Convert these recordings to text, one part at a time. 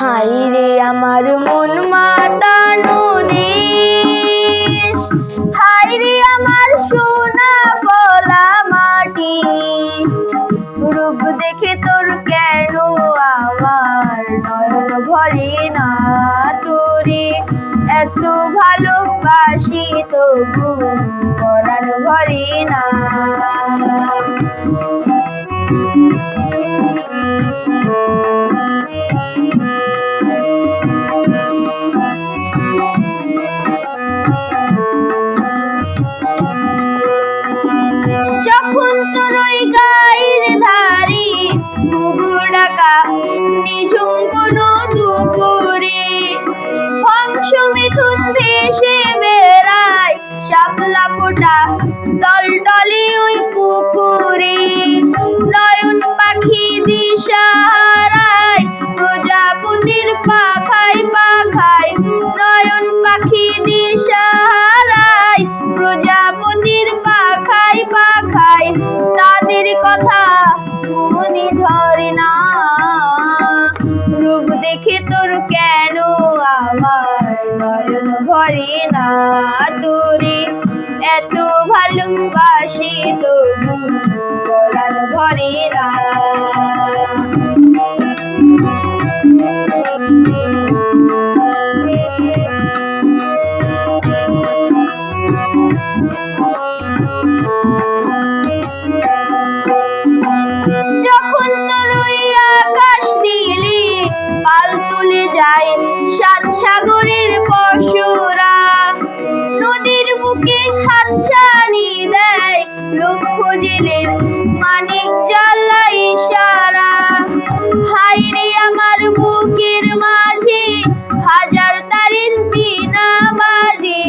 High রে আমার মন মাতানো দেশ হাই রে আমার সোনা ফলা মাটি। রূপ দেখে তোর কেন আমার নয়ন ভরে না তোরে? এত ভালোবাসি তবু পরাণ ভরে না। যখন তোর ওই গায়ের ধারে ঘুঘু ডাকা নিঝুম কোনো দুপুরে। হংস মিথুন ভেসে বেড়ায়, শাপলা ফোটা দলটলি ওই পুকুরে। নয়ন পাখি দিশা মনে ধরে না। রূপ দেখে তোর কেন আমার ভরে না তোরে এত ভালোবাসি তোর ভরে না। সাত সাগরের পশুরা নদীর বুকে হাতছানি দেয় লক্ষ জেলের মানিক জ্বালাই সারা হাই রে আমার বুকের মাঝে হাজার তারের বিনা বাজে।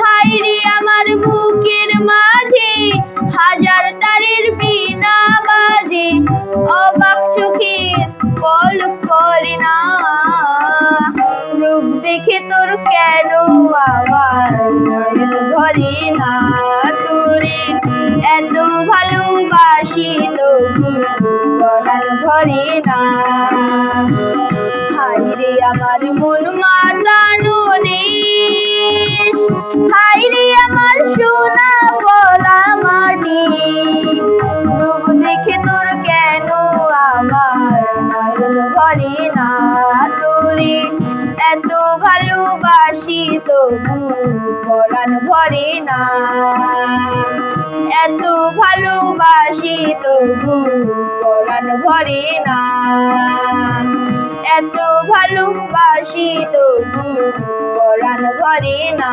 হাই রে আমার বুকের মাঝে হাজার তারের বিনা বাজে। অবাক চোখের পলক পড়ে না। দেখে তোর কেন নয়ন না তোরে? এত ভালোবাসি তবু ভরে না। রে আমার মন মাতানো দেশ রে আমার সোনা ফলা মাটি। রূপ দেখে তোর কেন আমার ভরে না তোরে এত ভালোবাসি, তবু পরাণ ভরে না। এত ভালোবাসি, তবু পরাণ ভরে না। এত ভালোবাসি, তবু পরাণ ভরে না।